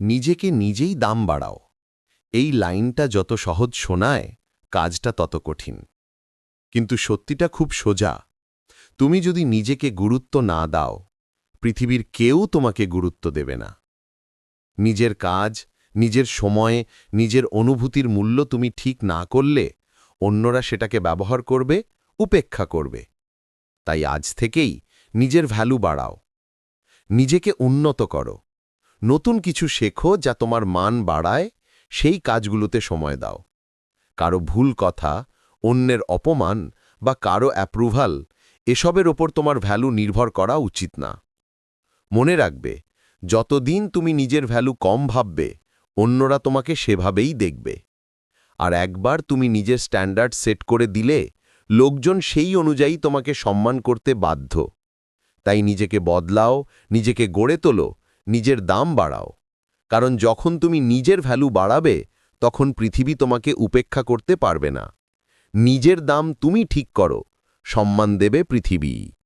নিজেকে নিজেই দাম বাড়াও। এই লাইনটা যত সহজ শোনায়, কাজটা তত কঠিন। কিন্তু সত্যিটা খুব সোজা। তুমি যদি নিজেকে গুরুত্ব না দাও, পৃথিবীর কেউ তোমাকে গুরুত্ব দেবে না। নিজের কাজ, নিজের সময়ে, নিজের অনুভূতির মূল্য তুমি ঠিক না করলে, অন্যরা সেটাকে ব্যবহার করবে, উপেক্ষা করবে। তাই আজ থেকেই নিজের ভ্যালু বাড়াও। নিজেকে উন্নত করো। নতুন কিছু শেখো যা তোমার মান বাড়ায়, সেই কাজগুলোতে সময় দাও। কারও ভুল কথা, অন্যের অপমান বা কারও অ্যাপ্রুভাল এসবের ওপর তোমার ভ্যালু নির্ভর করা উচিত না। মনে রাখবে, যতদিন তুমি নিজের ভ্যালু কম ভাববে, অন্যরা তোমাকে সেভাবেই দেখবে। আর একবার তুমি নিজের স্ট্যান্ডার্ড সেট করে দিলে, লোকজন সেই অনুযায়ী তোমাকে সম্মান করতে বাধ্য। তাই নিজেকে বদলাও, নিজেকে গড়ে তোলো নিজের দাম বাড়াও। কারণ যখন তুমি নিজের ভ্যালু বাড়াবে, তখন পৃথিবী তোমাকে উপেক্ষা করতে পারবে না। নিজের দাম তুমি ঠিক করো, সম্মান দেবে পৃথিবী।